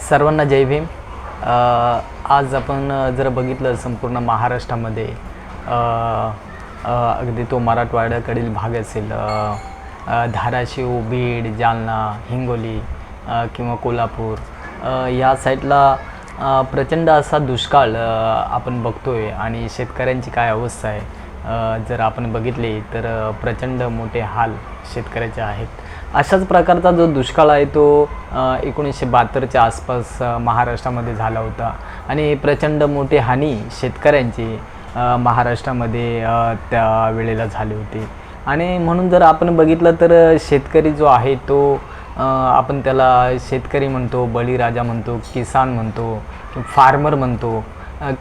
सर्वांना जय भीम. आज आपण जर बघितलं संपूर्ण महाराष्ट्रामध्ये अगदी तो मराठवाड्याकडील भाग असेल धाराशिव बीड जालना हिंगोली किंवा कोल्हापूर या साईडला प्रचंड असा दुष्काळ आपण बघतो आहे आणि शेतकऱ्यांची काय अवस्था आहे. जर आपण बघितली तर प्रचंड मोठे हाल शेतकऱ्याचे आहेत. अशाच प्रकारचा जो दुष्काळ आहे तो एकोणीसशे बहात्तरच्या आसपास महाराष्ट्रामध्ये झाला होता. आणि प्रचंड मोठी हानी शेतकऱ्यांची महाराष्ट्रामध्ये त्या वेळेला झाली होती. आणि म्हणून जर आपण बघितलं तर शेतकरी जो आहे तो आपण त्याला शेतकरी म्हणतो बळीराजा म्हणतो किसान म्हणतो फार्मर म्हणतो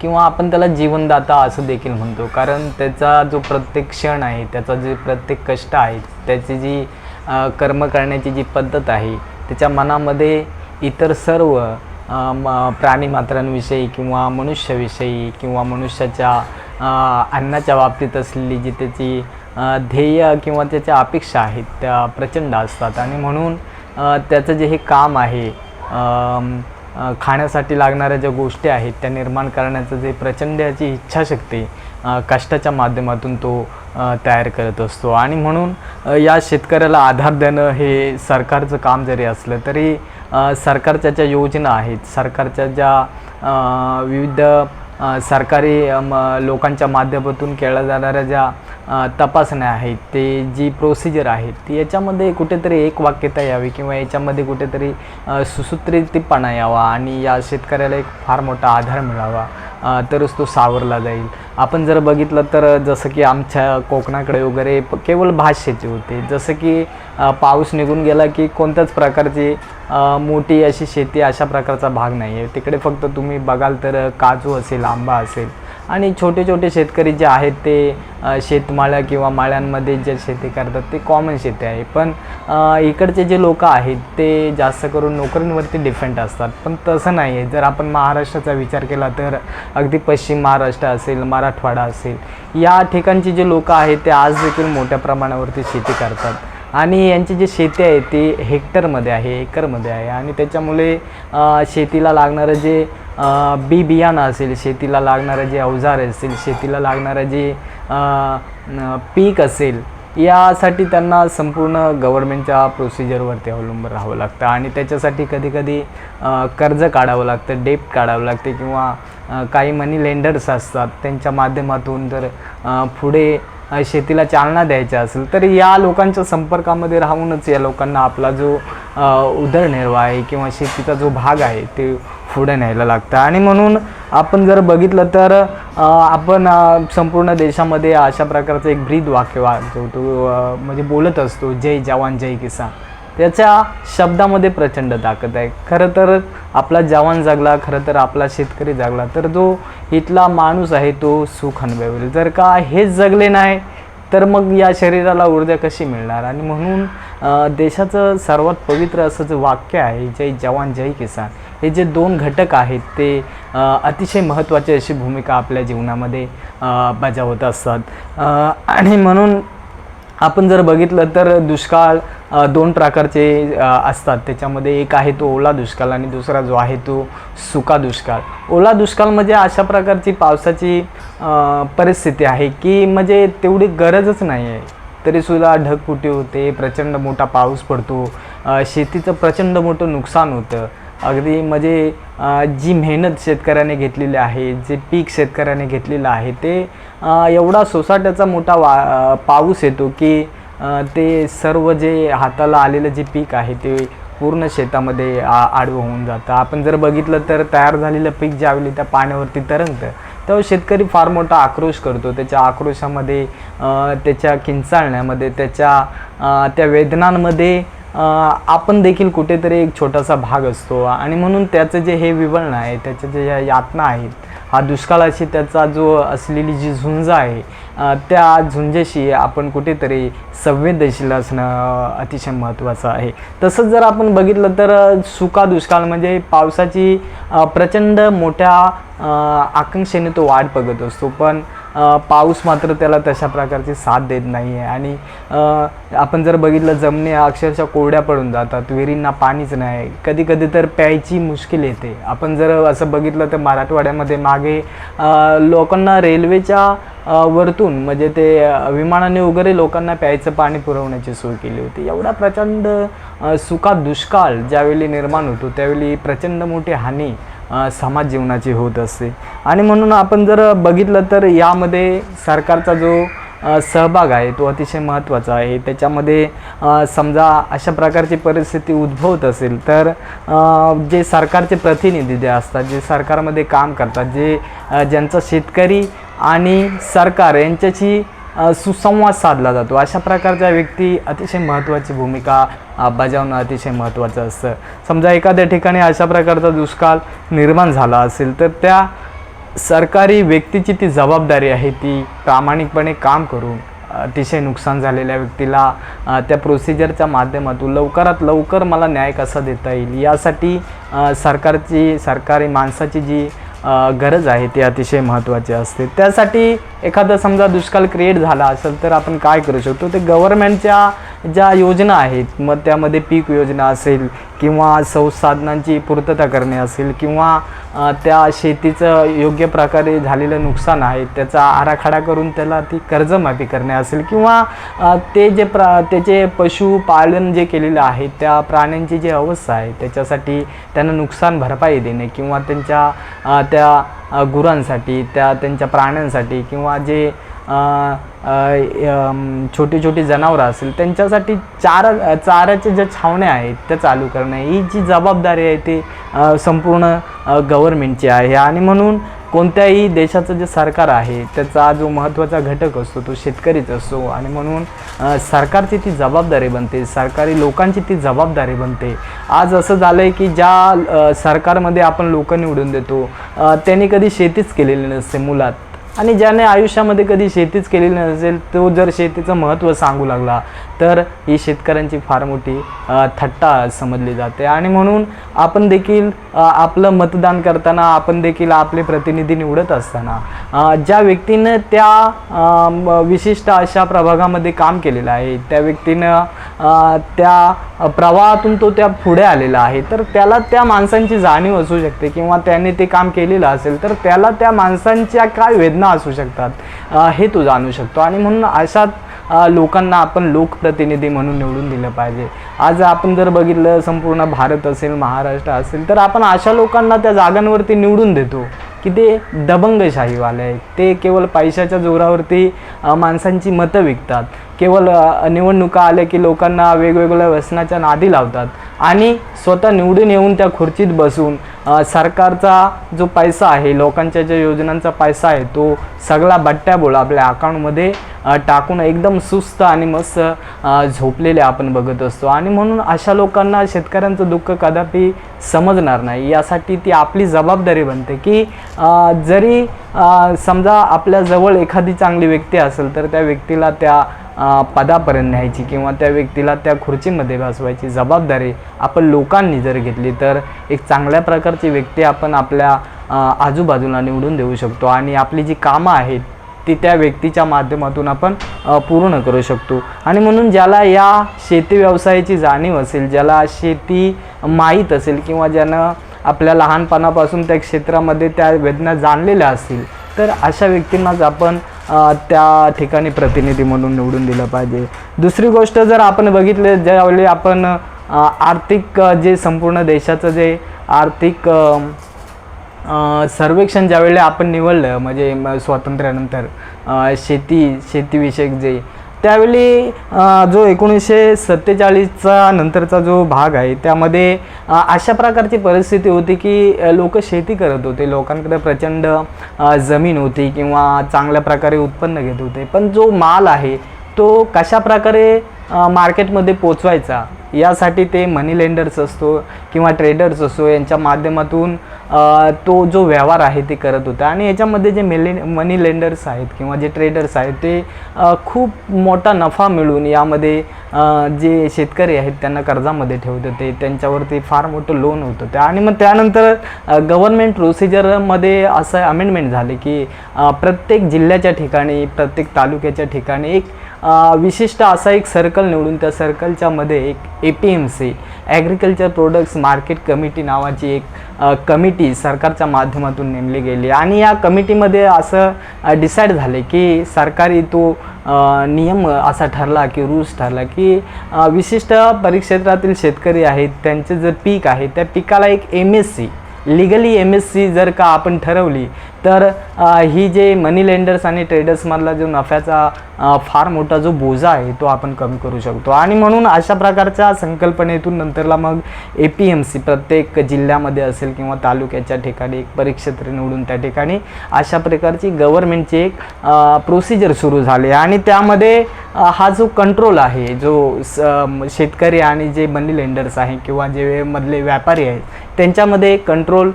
किंवा आपण त्याला जीवनदाता असं देखील म्हणतो. कारण त्याचा जो प्रत्येक क्षण आहे त्याचा जे प्रत्येक कष्ट आहे त्याची जी कर्म करण्याची जी पद्धत आहे त्याच्या मनामध्ये इतर सर्व म प्राणीमात्रांविषयी किंवा मनुष्याविषयी किंवा मनुष्याच्या अन्नाच्या बाबतीत असलेली जी त्याची ध्येय किंवा त्याच्या अपेक्षा आहेत त्या प्रचंड असतात. आणि म्हणून त्याचं जे हे काम आहे खाण्यासाठी लागणाऱ्या ज्या गोष्टी आहेत त्या निर्माण करण्याचं जे प्रचंड याची इच्छाशक्ती कष्टाच्या माध्यमातून तो तयार करत असतो. आणि म्हणून या शेतकऱ्याला आधार देणं हे सरकारचं काम जरी असलं तरी सरकारच्या ज्या योजना आहेत सरकारच्या ज्या विविध सरकारी म लोकांच्या माध्यमातून केल्या जाणाऱ्या ज्या तपासण्या आहेत ते जी प्रोसिजर आहे ती याच्यामध्ये कुठेतरी एक वाक्यता यावी किंवा याच्यामध्ये कुठेतरी सुसूत्रितपणा यावा आणि या शेतकऱ्याला एक फार मोठा आधार मिळावा तरच तो सावरला जाईल. आपण जर बघितलं तर जसं की आमच्या कोकणाकडे वगैरे केवळ भात शेती होते. जसं की पाऊस निघून गेला की कोणत्याच प्रकारची मोठी अशी शेती अशा प्रकारचा भाग नाही आहे तिकडे फक्त तुम्ही बघाल तर काजू असेल आंबा असेल आणि छोटे छोटे शेतकरी जे आहेत ते शेतमाळ्या किंवा माळ्यांमध्ये जे शेती करतात ते कॉमन शेती आहे. पण इकडचे जे लोक आहेत ते जास्त करून नोकरींवरती डिपेंड असतात. पण तसं नाही आहे जर आपण महाराष्ट्राचा विचार केला तर अगदी पश्चिम महाराष्ट्र असेल मराठवाडा असेल या ठिकाणचे जे लोक आहेत ते आज देखील मोठ्या प्रमाणावरती शेती करतात. आणि यांची जी शेती आहे ती हेक्टरमध्ये आहे एकरमध्ये आहे. आणि त्याच्यामुळे शेतीला लागणारं जे बी बियाणं असेल शेतीला लागणारं जे अवजार असेल शेतीला लागणारं जे पीक असेल यासाठी त्यांना संपूर्ण गव्हर्मेंटच्या प्रोसिजरवरती अवलंबून राहावं लागतं. आणि त्याच्यासाठी कधीकधी कर्ज काढावं लागतं डेप्ट काढावं लागते किंवा काही मनी लेंडर्स असतात त्यांच्या माध्यमातून जर पुढे शेतीला चालना द्यायची असेल तर या लोकांच्या संपर्कामध्ये राहूनच या लोकांना आपला जो उदरनिर्वाह आहे किंवा शेतीचा जो भाग आहे ते पुढे न्यायला लागतं. आणि म्हणून आपण जर बघितलं तर आपण संपूर्ण देशामध्ये अशा प्रकारचं एक ब्रीद वाक्य वाजवतो तो म्हणजे बोलत असतो जय जवान जय किसान. त्याच्या शब्दामध्ये प्रचंड ताकद आहे. खरं तर आपला जवान जगला खरं तर आपला शेतकरी जगला तर जो इथला माणूस आहे तो सुख अनुभवेल. जर का हेच जगले नाही तर मग या शरीराला ऊर्जा कशी मिळणार? आणि म्हणून देशाचं सर्वात पवित्र असं जे वाक्य आहे जय जवान जय किसान हे जे दोन घटक आहेत ते अतिशय महत्त्वाची अशी भूमिका आपल्या जीवनामध्ये बजावत असतात. आणि म्हणून आपण जर बघितलं तर दुष्काळ दोन प्रकारचे असतात. त्याच्यामध्ये एक आहे तो ओला दुष्काळ आणि दुसरा जो आहे तो सुका दुष्काळ. ओला दुष्काळ म्हणजे अशा प्रकारची पावसाची परिस्थिती आहे की म्हणजे तेवढी गरजच नाही आहे. तरीसुद्धा ढगफुटी होते प्रचंड मोठा पाऊस पडतो शेतीचं प्रचंड मोठं नुकसान होतं. अगदी म्हणजे जी मेहनत शेतकऱ्याने घेतलेली आहे जे पीक शेतकऱ्याने घेतलेलं आहे ते एवढा सोसाट्याचा मोठा वा पाऊस येतो की ते सर्व जे हाताला आलेलं जे पीक आहे ते पूर्ण शेतामध्ये आ आडवं होऊन जातं. आपण जर बघितलं तर तयार झालेलं पीक ज्यावेळी त्या पाण्यावरती तरंगतं तेव्हा शेतकरी फार मोठा आक्रोश करतो. त्याच्या आक्रोशामध्ये त्याच्या किंचाळण्यामध्ये त्याच्या त्या वेदनांमध्ये आपण देखील कुठेतरी एक छोटासा भाग असतो आणि म्हणून त्याचं जे हे विवरण आहे त्याच्या जे ह्या यातना आहेत हा दुष्काळाशी त्याचा जो असलेली जी झुंज आहे त्या झुंजेशी आपण कुठेतरी संवेदनशील असणं अतिशय महत्त्वाचं आहे. तसंच जर आपण बघितलं तर सुका दुष्काळ म्हणजे पावसाची प्रचंड मोठ्या आकांक्षेने तो वाट बघत असतो. पण पाऊस मात्र त्याला तशा प्रकारची साथ देत नाही आहे आणि आपण जर बघितलं जमिनी अक्षरशः कोरड्या पडून जातात विहिरींना पाणीच नाही. कधी कधी तर प्यायची मुश्किल येते. आपण जर असं बघितलं तर मराठवाड्यामध्ये मागे लोकांना रेल्वेच्या वरतून म्हणजे ते विमानाने वगैरे लोकांना प्यायचं पाणी पुरवण्याची सोय केली होती. एवढा प्रचंड सुका दुष्काळ ज्यावेळी निर्माण होतो त्यावेळी प्रचंड मोठी हानी समाज जीवनाची होत असते. आणि म्हणून आपण जर बघितलं तर यामध्ये सरकारचा जो सहभाग आहे तो अतिशय महत्त्वाचा आहे. त्याच्यामध्ये समजा अशा प्रकारची परिस्थिती उद्भवत असेल तर जे सरकारचे प्रतिनिधी जे असतात जे सरकारमध्ये काम करतात जे ज्यांचा शेतकरी आणि सरकार यांच्याशी सुसंवाद साधला जातो. अशा प्रकारच्या व्यक्ती अतिशय महत्त्वाची भूमिका बजावणं अतिशय महत्त्वाचं असतं. समजा एखाद्या ठिकाणी अशा प्रकारचा दुष्काळ निर्माण झाला असेल तर त्या सरकारी व्यक्तीची ती जबाबदारी आहे ती प्रामाणिकपणे काम करून अतिशय नुकसान झालेल्या व्यक्तीला त्या प्रोसिजरच्या माध्यमातून लवकरात लवकर मला न्याय कसा देता येईल? यासाठी सरकारची सरकारी माणसाची जी गरज आहे ती अतिशय महत्त्वाची असते. त्यासाठी एखादा समजा दुष्काळ क्रिएट झाला असेल तर आपण काय करू शकतो? ते गव्हर्नमेंटच्या ज्या योजना आहेत मग त्यामध्ये पीक योजना असेल किंवा संसाधनांची पूर्तता करणे असेल किंवा त्या शेतीचं योग्य प्रकारे झालेलं नुकसान आहे त्याचा आराखडा करून त्याला ती कर्जमाफी करणे असेल किंवा ते जे प्रा त्याचे पशुपालन जे केलेलं आहे त्या प्राण्यांची जी अवस्था आहे त्याच्यासाठी त्यांना नुकसान भरपाई देणे किंवा त्यांच्या त्या गुरांसाठी त्या त्यांच्या प्राण्यांसाठी किंवा जे छोटी छोटी जनावरं असेल त्यांच्यासाठी चारा चाऱ्याच्या ज्या छावण्या आहेत त्या चालू करणे ही जी जबाबदारी आहे ती संपूर्ण गव्हर्मेंटची आहे. आणि म्हणून कोणत्याही देशाचं जे सरकार आहे त्याचा जो महत्त्वाचा घटक असतो तो शेतकरीच असतो आणि म्हणून सरकारची ती जबाबदारी बनते सरकारी लोकांची ती जबाबदारी बनते. आज असं झालं आहे की ज्या सरकारमध्ये आपण लोक निवडून देतो त्यांनी कधी शेतीच केलेली नसते मुलात. आणि ज्याने आयुष्यामध्ये कधी शेतीच केलेली नसेल तो जर शेतीचं महत्त्व सांगू लागला तर ही शेतकऱ्यांची फार मोठी थट्टा समजली जाते. आणि म्हणून आपण देखील आपलं मतदान करताना आपण देखील आपले प्रतिनिधी निवडत असताना ज्या व्यक्तीनं त्या विशिष्ट अशा प्रभागामध्ये काम केलेलं आहे त्या व्यक्तीनं त्या प्रवाहातून तो त्या पुढे आलेला आहे तर त्याला त्या माणसांची जाणीव असू शकते किंवा त्याने ते काम केलेलं असेल तर त्याला त्या माणसांच्या काय वेदना असू शकतात हे तो जाणू शकतो. आणि म्हणून अशा लोकांना आपण लोकप्रतिनिधी म्हणून निवडून दिलं पाहिजे. आज आपण जर बघितलं संपूर्ण भारत असेल महाराष्ट्र असेल तर आपण अशा लोकांना त्या जागांवरती निवडून देतो की ते दबंगशाहीवाले आहेत. ते केवळ पैशाच्या जोरावरती माणसांची मतं विकतात. केवळ निवडणुका आल्या की लोकांना वेगवेगळ्या व्यसनाच्या नादी लावतात. आणि स्वतः निवडून येऊन त्या खुर्चीत बसून सरकारचा जो पैसा आहे लोकांच्या ज्या योजनांचा पैसा आहे तो सगळा बट्ट्याबोळ आपल्या अकाउंटमध्ये टाकून एकदम सुस्त आणि मस्त झोपलेले आपण बघत असतो. आणि म्हणून अशा लोकांना शेतकऱ्यांचं दुःख कदापि समजणार नाही. यासाठी ती आपली जबाबदारी बनते की जरी समजा आपल्याजवळ एखादी चांगली व्यक्ती असेल तर त्या व्यक्तीला त्या पदापर्यंत न्यायची किंवा त्या व्यक्तीला त्या खुर्चीमध्ये बसवायची जबाबदारी आपण लोकांनी जर घेतली तर एक चांगल्या प्रकारची व्यक्ती आपण आपल्या आजूबाजूला निवडून देऊ शकतो आणि आपली जी कामं आहेत ती त्या व्यक्तीच्या माध्यमातून आपण पूर्ण करू शकतो. आणि म्हणून ज्याला या शेती व्यवसायाची जाणीव असेल ज्याला शेती माहीत असेल किंवा ज्यानं आपल्या लहानपणापासून त्या क्षेत्रामध्ये त्या वेदना जाणलेल्या असतील तर अशा व्यक्तींनाच आपण त्या ठिकाणी प्रतिनिधी म्हणून निवडून दिलं पाहिजे. दुसरी गोष्ट जर आपण बघितले ज्यावेळी आपण आर्थिक जे संपूर्ण देशाचं जे आर्थिक सर्वेक्षण ज्यावेळी आपण निवडलं म्हणजे स्वातंत्र्यानंतर शेती शेतीविषयक जे त्यावेळी जो एकोणीसशे सत्तेचाळीसचा नंतरचा जो भाग आहे त्यामध्ये अशा प्रकारची परिस्थिती होती की लोक शेती करत होते. लोकांकडे प्रचंड जमीन होती किंवा चांगल्या प्रकारे उत्पन्न घेत होते. पण जो माल आहे तो कशा प्रकारे मार्केटमध्ये पोचवायचा यासाठी ते मनी लेंडर्स असतो किंवा ट्रेडर्स असो यांच्या माध्यमातून तो जो व्यवहार आहे ते करत होता. आणि याच्यामध्ये जे मेले मनी लेंडर्स आहेत किंवा जे ट्रेडर्स आहेत ते खूप मोठा नफा मिळून यामध्ये जे शेतकरी आहेत त्यांना कर्जामध्ये ठेवत होते. त्यांच्यावरती फार मोठं लोन होत होतं. आणि मग त्यानंतर गव्हर्नमेंट प्रोसिजरमध्ये असं अमेंडमेंट झाले की प्रत्येक जिल्ह्याच्या ठिकाणी प्रत्येक तालुक्याच्या ठिकाणी एक विशिष्ट असा एक सर्कल निवडून त्या सर्कलच्या मध्ये एक A P M C agriculture products market committee नावाची एक कमिटी सरकारच्या माध्यमातून नेमली गेली. आणि या कमिटीमध्ये असं डिसाईड झाले की सरकारी तो नियम असा ठरला की रूल्स ठरला की विशिष्ट परिक्षेत्रातील शेतकरी आहेत त्यांचे जर पीक आहे त्या पिकाला एक M S C legally M S C जर का आपण ठरवली तर ही जे मनी लेंडर्स आणि ट्रेडर्समधला जो नफ्याचा फार मोठा जो बोजा आहे तो आपण कमी करू शकतो. आणि म्हणून अशा प्रकारच्या संकल्पनेतून नंतरला मग ए पी एम सी प्रत्येक जिल्ह्यामध्ये असेल किंवा तालुक्याच्या ठिकाणी एक परिक्षेत्र निवडून त्या ठिकाणी अशा प्रकारची गव्हर्नमेंटची एक प्रोसिजर सुरू झाली. आणि त्यामध्ये हा जो कंट्रोल आहे जो स शेतकरी आणि जे मनी लेंडर्स आहे किंवा जे मधले व्यापारी आहेत त्यांच्यामध्ये एक कंट्रोल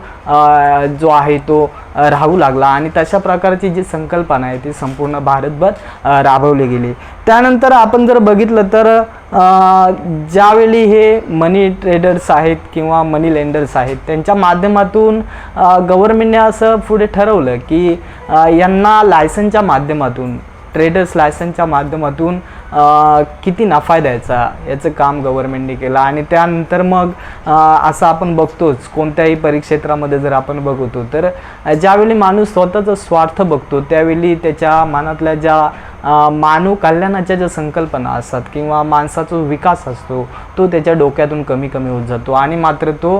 जो आहे तो राहू लागला. आणि तशा प्रकारची जी संकल्पना आहे ती संपूर्ण भारतभर राबवली गेली. त्यानंतर आपण जर बघितलं तर ज्यावेळी हे मनी ट्रेडर्स आहेत किंवा मनी लेंडर्स आहेत त्यांच्या माध्यमातून गव्हर्नमेंटने असं पुढे ठरवलं की यांना लायसनच्या माध्यमातून ट्रेडर्स लायसनच्या माध्यमातून किती नफा द्यायचा याचं काम गव्हर्नमेंटने केलं. आणि त्यानंतर मग असं आपण बघतोच कोणत्याही परिक्षेत्रामध्ये जर आपण बघतो तर ज्यावेळी माणूस स्वतःचा स्वार्थ बघतो त्यावेळी त्याच्या मनातल्या ज्या मानव कल्याणाच्या ज्या संकल्पना असतात किंवा माणसाचा विकास असतो तो त्याच्या डोक्यातून कमी कमी होत जातो. आणि मात्र तो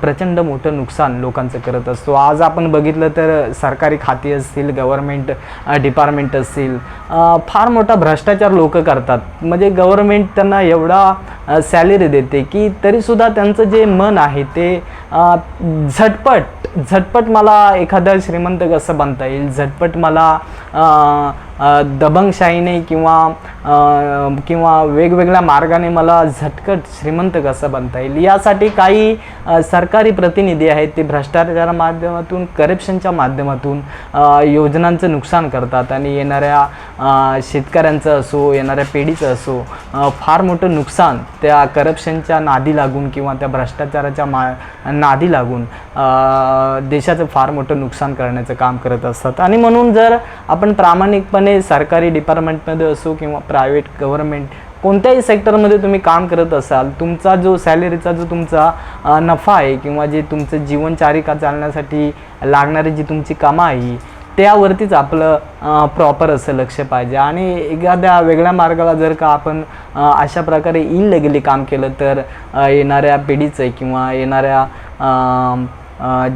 प्रचंड मोठं नुकसान लोकांचं करत असतो. आज आपण बघितलं तर सरकारी खाती असतील गव्हर्नमेंट डिपार्टमेंट असतील फार मोठा भ्रष्टाचार लोक करतात. म्हणजे गव्हर्नमेंट त्यांना एवढा सॅलरी देते की तरीसुद्धा त्यांचं जे मन आहे ते झटपट झटपट मला एखादं श्रीमंत कसं बनता येईल? झटपट मला दबंगशाहीने किंवा किंवा वेगवेगळ्या मार्गाने मला झटकट श्रीमंत कसं बनता येईल? यासाठी काही सरकारी प्रतिनिधी आहेत ते भ्रष्टाचारा माध्यमातून करप्शनच्या माध्यमातून योजनांचं नुकसान करतात आणि येणाऱ्या शेतकऱ्यांचं असो येणाऱ्या पिढीचं असो फार मोठं नुकसान त्या करप्शनच्या नादी लागून किंवा त्या भ्रष्टाचाराच्या मा नादी लागून देशाचं फार मोठं नुकसान करण्याचं काम करत असतात. आणि म्हणून जर आपण प्रामाणिकपणे सरकारी डिपार्टमेंटमध्ये असो किंवा प्रायव्हेट गव्हर्नमेंट कोणत्याही सेक्टरमध्ये तुम्ही काम करत असाल तुमचा जो सॅलरीचा जो तुमचा नफा आहे किंवा जे तुमचं जीवनचारिका चालण्यासाठी लागणारी जी तुमची कमाई त्यावरतीच आपलं प्रॉपर असं लक्ष पाहिजे. आणि एखाद्या वेगळ्या मार्गाला जर का आपण अशा प्रकारे इनलिगली काम केलं तर येणाऱ्या पिढीचं किंवा येणाऱ्या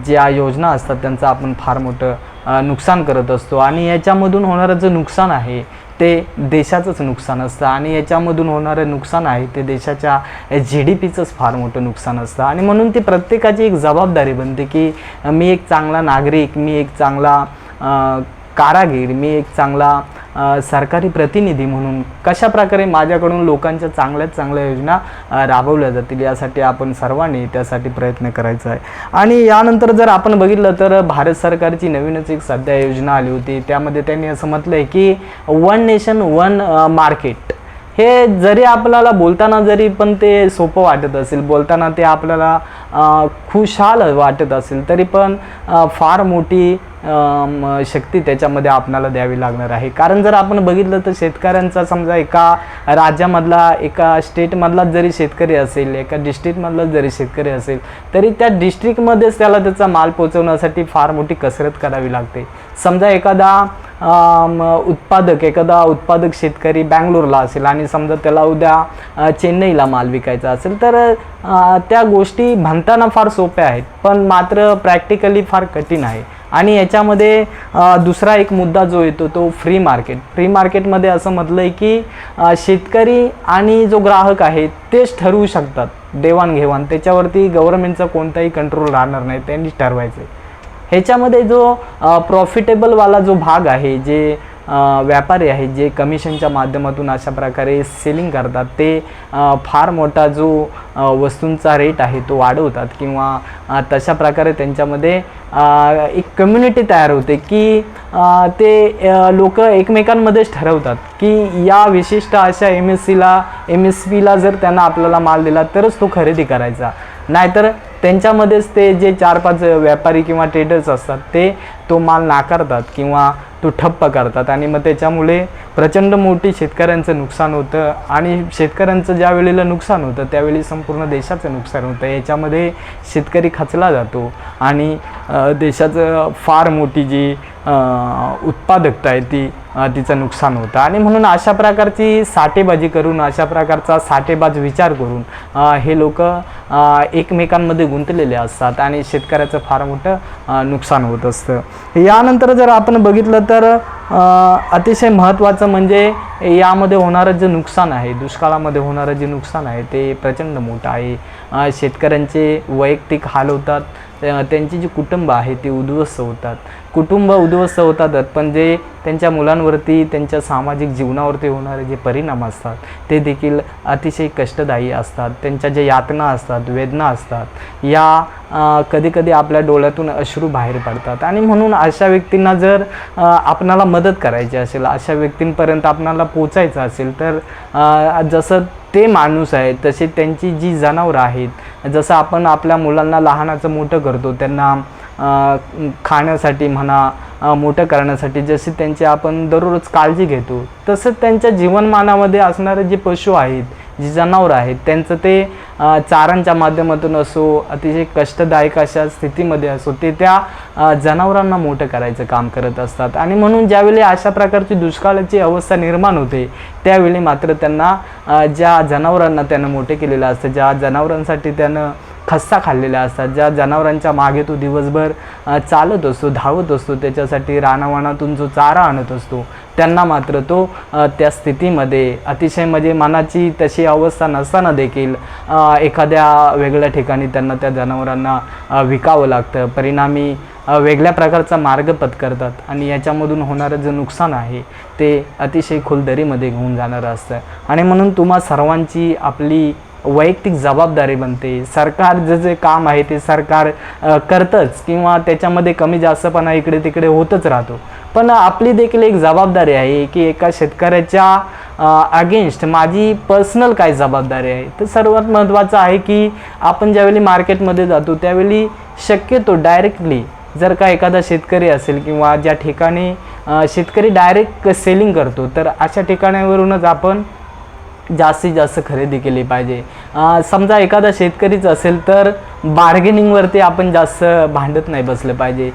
ज्या योजना असतात त्यांचं आपण फार मोठं नुकसान करत असतो. आणि याच्यामधून होणारं जे नुकसान आहे ते देशाचंच नुकसान असतं. आणि याच्यामधून होणारं नुकसान आहे ते देशाच्या जी डी पीचंच फार मोठं नुकसान असतं. आणि म्हणून ती प्रत्येकाची एक जबाबदारी बनते की मी एक चांगला नागरिक मी एक चांगला कारागीर मी एक चांगला सरकारी प्रतिनिधी म्हणून कशा प्रकारे माझ्याकडून लोकांच्या चांगल्यात चांगल्या योजना राबवल्या जातील यासाठी आपण सर्वांनी त्यासाठी प्रयत्न करायचा आहे. आणि यानंतर जर आपण बघितलं तर भारत सरकारची नवीनच एक सध्या योजना आली होती. त्यामध्ये त्यांनी असं म्हटलं आहे की वन नेशन वन मार्केट. हे जरी आपल्याला बोलताना जरी पण ते सोपं वाटत असेल बोलताना ते आपल्याला खुशाल वाटत असेल तरी पण फार मोठी शक्ती त्याच्यामध्ये आपणाला द्यावी लागणार आहे. कारण जर आपण बघितलं तर शेतकऱ्यांचा समजा एका राज्यामधला एका स्टेटमधला जरी शेतकरी असेल एका डिस्ट्रिक्टमधला जरी शेतकरी असेल तरी त्या डिस्ट्रिक्टमध्येच त्याला त्याचा माल पोचवण्यासाठी फार मोठी कसरत करावी लागते. समजा एखादा उत्पादक एखादा उत्पादक शेतकरी बँगलोरला असेल आणि समजा त्याला उद्या चेन्नईला माल विकायचा असेल तर त्या गोष्टी म्हणताना फार सोप्या आहेत. पण मात्र प्रॅक्टिकली फार कठीण आहे. आणि याच्यामध्ये दुसरा एक मुद्दा जो येतो तो फ्री मार्केट फ्री मार्केटमध्ये असं म्हटलं आहे की शेतकरी आणि जो ग्राहक आहे तेच ठरवू शकतात देवाणघेवाण. त्याच्यावरती गव्हर्नमेंटचा कोणताही कंट्रोल राहणार नाही त्यांनीच ठरवायचं आहे ह्याच्यामध्ये जो प्रॉफिटेबलवाला जो भाग आहे जे व्यापारी आहेत जे कमिशनच्या माध्यमातून अशा प्रकारे सेलिंग करतात. ते फार मोठा जो वस्तूंचा रेट आहे तो वाढवतात किंवा तशा प्रकारे त्यांच्यामध्ये एक कम्युनिटी तयार होते की ते लोक एकमेकांमध्येच ठरवतात की या विशिष्ट अशा एम एस सीला एम एस पीला जर त्यांना आपल्याला माल दिला तरच तो खरेदी करायचा. नाहीतर त्यांच्यामध्येच ते जे चार पाच व्यापारी किंवा ट्रेडर्स असतात ते तो माल नाकारतात किंवा तो ठप्प करतात. आणि मग त्याच्यामुळे प्रचंड मोठी शेतकऱ्यांचं नुकसान होतं. आणि शेतकऱ्यांचं ज्या वेळेला नुकसान होतं त्यावेळी संपूर्ण देशाचं नुकसान होतं. याच्यामध्ये शेतकरी खचला जातो. आणि देशाचं फार मोठी जी उत्पादकता आहे ती तिचं नुकसान होतं. आणि म्हणून अशा प्रकारची साठेबाजी करून अशा प्रकारचा साठेबाज विचार करून हे लोक एकमेकांमध्ये गुंतलेले असतात आणि शेतकऱ्याचं फार मोठं नुकसान होत असतं. यानंतर जर आपण बघितलं तर अतिशय महत्त्वाचं म्हणजे यामध्ये होणारं जे नुकसान आहे दुष्काळामध्ये होणारं जे नुकसान आहे ते प्रचंड मोठं आहे. शेतकऱ्यांचे वैयक्तिक हाल होतात. त्यांची जी कुटुंब आहे ती उद्ध्वस्त होतात. कुटुंब उद्ध्वस्त होतातच पण जे त्यांच्या मुलांवरती त्यांच्या सामाजिक जीवनावरती होणारे जे परिणाम असतात ते देखील अतिशय कष्टदायी असतात. त्यांच्या ज्या यातना असतात वेदना असतात या कधीकधी आपल्या डोळ्यातून अश्रू बाहेर पडतात. आणि म्हणून अशा व्यक्तींना जर आपणाला मदत करायची असेल अशा व्यक्तींपर्यंत आपणाला पोचायचं असेल तर जसं ते माणूस आहेत तसे त्यांची जी जनावरं आहेत जसं आपण आपल्या मुलांना लहानाचं मोठं करतो त्यांना खाण्यासाठी म्हणा मोठं करण्यासाठी जशी त्यांची आपण दररोज काळजी घेतो तसंच त्यांच्या जीवनमानामध्ये असणारे जे पशु आहेत जी जनावरं आहेत त्यांचं ते चारांच्या माध्यमातून असो अतिशय कष्टदायक अशा स्थितीमध्ये असो ते त्या जनावरांना मोठं करायचं काम करत असतात. आणि म्हणून ज्यावेळी अशा प्रकारची दुष्काळाची अवस्था निर्माण होते त्यावेळी मात्र त्यांना ज्या जनावरांना त्यानं मोठे केलेलं असतं ज्या जनावरांसाठी त्यानं खस्सा खाल्लेल्या असतात. ज्या जनावरांच्या मागे तो दिवसभर चालत असतो धावत असतो त्याच्यासाठी रानावानातून जो चारा आणत असतो त्यांना मात्र तो त्या स्थितीमध्ये अतिशय म्हणजे मनाची तशी अवस्था नसताना देखील एखाद्या वेगळ्या ठिकाणी त्यांना त्या जनावरांना विकावं लागतं. परिणामी वेगळ्या प्रकारचा मार्ग पत्करतात आणि याच्यामधून होणारं जे नुकसान आहे ते अतिशय खोलदरीमध्ये घेऊन जाणारं असतं. आणि म्हणून तुम्हा सर्वांची आपली वैयक्तिक जबाबदारी बनते. सरकार जे जे काम आहे ते सरकार करतंच किंवा त्याच्यामध्ये कमी जास्तपणा इकडे तिकडे होतच राहतो. पण आपली देखील एक जबाबदारी आहे की एका शेतकऱ्याच्या अगेन्स्ट माझी पर्सनल काय जबाबदारी आहे. तर सर्वात महत्त्वाचं आहे की आपण ज्यावेळी मार्केटमध्ये जातो त्यावेळी शक्यतो डायरेक्टली जर का एखादा शेतकरी असेल किंवा ज्या ठिकाणी शेतकरी डायरेक्ट सेलिंग करतो तर अशा ठिकाणावरूनच आपण जास्तीत जास्त खरेदी केली पाहिजे. समजा एखादा शेतकरीच असेल तर बार्गेनिंगवरती आपण जास्त भांडत नाही बसलं पाहिजे.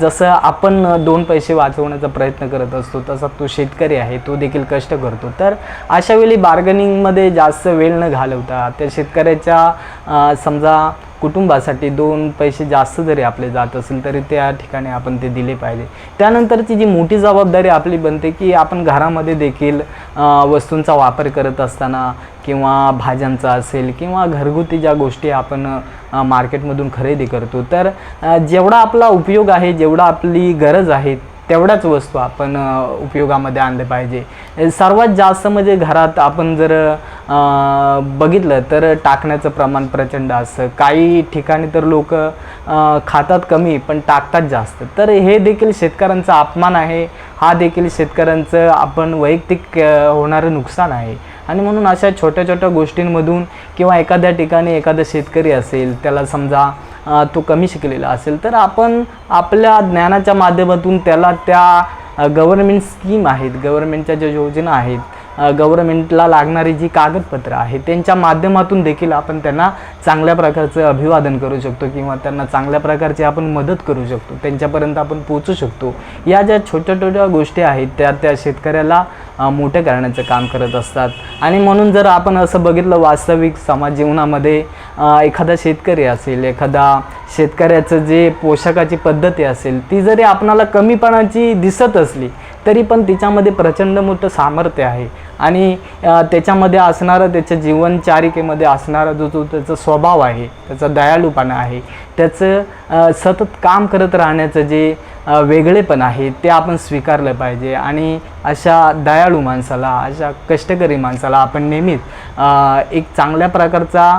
जसं आपण दोन पैसे वाचवण्याचा प्रयत्न करत असतो तसा तो शेतकरी आहे तो देखील कष्ट करतो. तर अशा वेळी बार्गेनिंगमध्ये जास्त वेळ न घालवता त्या शेतकऱ्याच्या समजा कुटुंबासाठी दोन पैसे जास्त जरी आपले जात असेल तरी त्या ठिकाणी आपण ते दिले पाहिजे. त्यानंतरची जी मोठी जबाबदारी आपली बनते की आपण घरामध्ये देखील वस्तूंचा वापर करत असताना किंवा भाज्यांचा असेल किंवा घरगुती ज्या गोष्टी आपण मार्केटमधून खरेदी करतो तर जेवढा आपला उपयोग आहे जेवढा आपली गरज आहे तेवढ्याच वस्तू आपण उपयोगामध्ये आणले पाहिजे. सर्वात जास्त म्हणजे घरात आपण जर बघितलं तर टाकण्याचं प्रमाण प्रचंड असतं. काही ठिकाणी तर लोक खातात कमी पण टाकतात जास्त. तर हे देखील शेतकऱ्यांचा अपमान आहे. हा देखील शेतकऱ्यांचं आपण वैयक्तिक होणारं नुकसान आहे. आणि म्हणून अशा छोट्या छोट्या गोष्टींमधून किंवा एखाद्या ठिकाणी एखादा शेतकरी असेल त्याला समजा तो कमी शिकलेला असेल तर आपण आपल्या ज्ञानाच्या माध्यमातून त्याला त्या गव्हर्मेंट स्कीम आहेत गव्हर्मेंटच्या ज्या योजना आहेत गव्हर्मेंटला लागणारी जी कागदपत्रं आहेत त्यांच्या माध्यमातून देखील आपण त्यांना चांगल्या प्रकारचं अभिवादन करू शकतो किंवा त्यांना चांगल्या प्रकारची आपण मदत करू शकतो त्यांच्यापर्यंत आपण पोचू शकतो. या ज्या छोट्या छोट्या गोष्टी आहेत त्या त्या शेतकऱ्याला मोठं करण्याचं काम करत असतात. आणि म्हणून जर आपण असं बघितलं वास्तविक समाज जीवनामध्ये एखादा शेतकरी असेल एखादा शेतकऱ्याचं जे पोशाखाची पद्धती असेल ती जरी आपणाला कमीपणाची दिसत असली तरी पण तिच्यामध्ये प्रचंड मोठं सामर्थ्य आहे. आणि त्याच्यामध्ये असणारं त्याच्या जीवनचारिकेमध्ये असणारा जो जो त्याचा स्वभाव आहे त्याचा दयाळूपणा आहे त्याचं सतत काम करत राहण्याचं जे वेगळेपण आहे ते आपण स्वीकारलं पाहिजे. आणि अशा दयाळू माणसाला अशा कष्टकरी माणसाला आपण नेहमीच एक चांगल्या प्रकारचा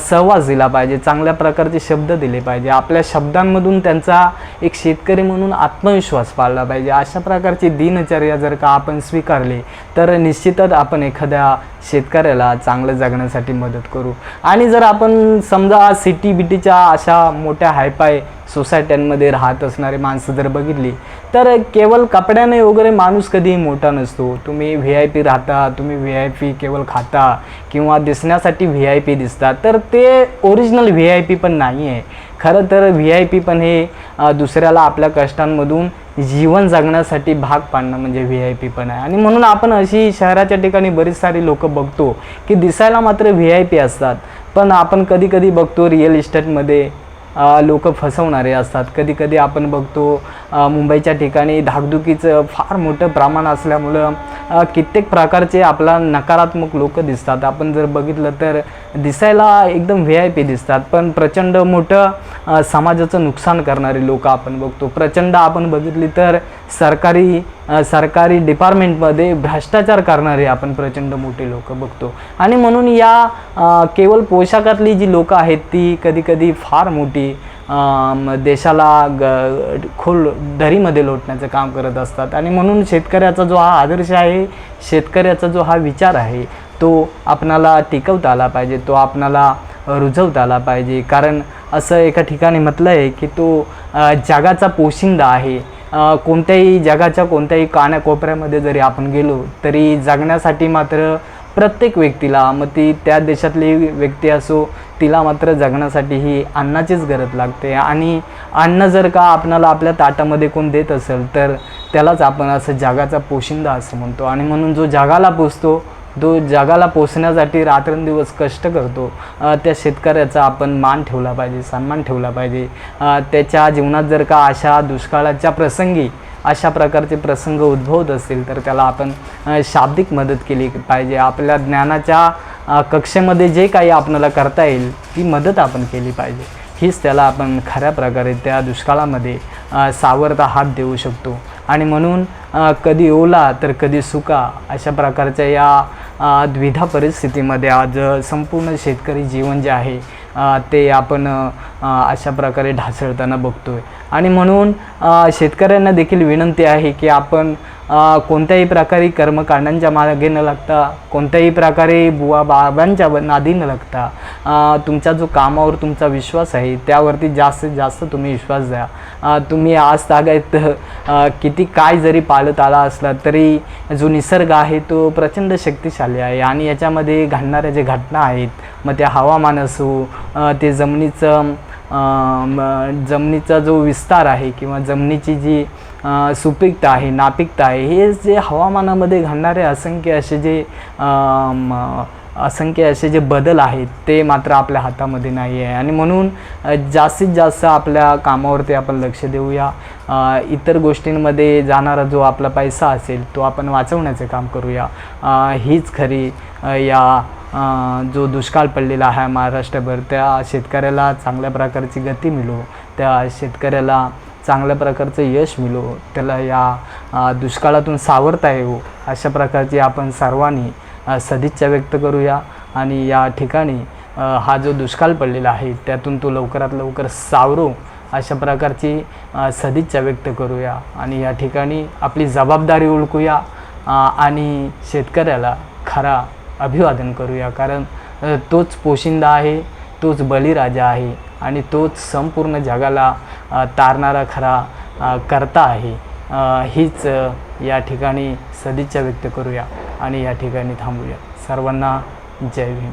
सहवास दिला पाहिजे चांगल्या प्रकारचे शब्द दिले पाहिजे. आपल्या शब्दांमधून त्यांचा एक शेतकरी म्हणून आत्मविश्वास पाळला पाहिजे. अशा प्रकारची दिनचर्या जर का आपण स्वीकारली तर निश्चितच आपण एखाद्या शेतकऱ्याला चांगलं जगण्यासाठी मदत करू. आणि जर आपण समजा सिटी बिटीच्या अशा मोठ्या हायपाय सोसायट्यांमध्ये राहत असणारी माणसं जर बघितली तर केवळ कपड्याने वगैरे माणूस कधी मोठा नसतो. तुम्ही व्ही आय पी राहता तुम्ही व्ही आय पी केवळ खाता किंवा दिसण्यासाठी व्ही आय पी दिसतात तर ते ओरिजिनल व्ही आय पी पण नाही आहे खरं तर व्ही आय पी पण हे दुसऱ्याला आपल्या कष्टांमधून जीवन जगण्यासाठी भाग पाडणं म्हणजे व्ही आय पी पण आहे. आणि म्हणून आपण अशी शहराच्या ठिकाणी बरीच सारी लोक बघतो की दिसायला मात्र व्ही आय पी असतात. पण आपण कधी कधी बघतो रिअल इस्टेटमध्ये लोक फसवणारे असतात. कधी कधी आपण बघतो मुंबईच्या ठिकाणी धाकधुकीचं फार मोठं प्रमाण असल्यामुळं कित्येक प्रकारचे आपला नकारात्मक लोक दिसतात. आपण जर बघितलं तर दिसायला एकदम व्ही आय पी दिसतात. पण प्रचंड मोठं समाजाचं नुकसान करणारे लोक आपण बघतो. प्रचंड आपण बघितली तर सरकारी सरकारी डिपार्टमेंटमध्ये भ्रष्टाचार करणारे आपण प्रचंड मोठे लोक बघतो. आणि म्हणून या केवळ पोशाखातली जी लोकं आहेत ती कधीकधी फार मोठी देशाला ग खोल दरीमध्ये लोटण्याचं काम करत असतात. आणि म्हणून शेतकऱ्याचा जो हा आदर्श आहे शेतकऱ्याचा जो हा विचार आहे तो आपणाला टिकवता आला पाहिजे तो आपणाला रुजवता आला पाहिजे. कारण असं एका ठिकाणी म्हटलं आहे की तो जगाचा पोशिंदा आहे. कोणत्याही जगाच्या कोणत्याही कानाकोपऱ्यामध्ये जरी आपण गेलो तरी जगण्यासाठी मात्र प्रत्येक व्यक्तीला मग ती त्या देशातली व्यक्ती असो तिला मात्र जगण्यासाठी ही अन्नाचीच गरज लागते. आणि अन्न जर का आपणाला आपल्या ताटामध्ये कोण देत असेल तर त्यालाच आपण असं जगाचा पोशिंदा असं म्हणतो. आणि म्हणून जो जगाला पोचतो तो जगाला पोचण्यासाठी रात्रंदिवस कष्ट करतो. त्या शेतकऱ्याचा आपण मान ठेवला पाहिजे सन्मान ठेवला पाहिजे. त्याच्या जीवनात जर का अशा दुष्काळाच्या प्रसंगी अशा प्रकारचे प्रसंग उद्भवत असतील तर त्याला आपण शाब्दिक मदत केली पाहिजे. आपल्या ज्ञानाच्या कक्षेमध्ये जे काही आपल्याला करता येईल ती मदत आपण केली पाहिजे. हीच त्याला आपण खऱ्या प्रकारे त्या दुष्काळामध्ये सावरता हात देऊ शकतो. आणि म्हणून कधी ओला तर कधी सुका अशा प्रकारच्या या द्विधा परिस्थितीमध्ये आज संपूर्ण शेतकरी जीवन जे आहे ते आपण अशा प्रकारे ढासळताना बघतो आहे आणि म्हणून शेतकऱ्यांना देखील विनंती आहे की आपण कोणत्याही प्रकारे कर्मकांडांच्या मागे न लागता कोणत्याही प्रकारे बुवा बाबांच्या नादी न लागता तुमचा जो कामावर तुमचा विश्वास आहे त्यावरती जास्तीत जास्त तुम्ही विश्वास द्या. तुम्ही आज तागायत किती काय जरी पाळत आला असला तरी जो निसर्ग आहे तो प्रचंड शक्तिशाली आहे. आणि याच्यामध्ये घडणाऱ्या जे घटना आहेत मग ते हवामान असो ते जमिनीचं जमिनीचा जो विस्तार आहे किंवा जमिनीची जी सुपीकता आहे नापिकता आहे हे जे हवामानामध्ये घडणारे असंख्य असे जे असंख्य असे जे बदल आहेत ते मात्र आपल्या हातामध्ये नाही आहे. आणि म्हणून जास्तीत जास्त आपल्या कामावरती आपण लक्ष देऊया. इतर गोष्टींमध्ये जाणारा जो आपला पैसा असेल तो आपण वाचवण्याचे काम करूया. हीच खरी या जो दुष्काळ पडलेला आहे महाराष्ट्रभर त्या शेतकऱ्याला चांगल्या प्रकारची गती मिळो त्या शेतकऱ्याला चांगल्या प्रकारचं यश मिळो त्याला या दुष्काळातून सावरता येऊ अशा प्रकारची आपण सर्वांनी सदिच्छा व्यक्त करूया. आणि या ठिकाणी हा जो दुष्काळ पडलेला आहे त्यातून तो लवकरात लवकर सावरो अशा प्रकारची सदिच्छा व्यक्त करूया. आणि या ठिकाणी आपली जबाबदारी ओळखूया आणि शेतकऱ्याला खरा अभिवादन करूया. कारण तोच पोशिंदा आहे तोच बळीराजा आहे आणि तोच संपूर्ण जगाला तारणारा खरा करता आहे. हीच या ठिकाणी सदिच्छा व्यक्त करूया आणि या ठिकाणी थांबूया. सर्वांना जय भीम.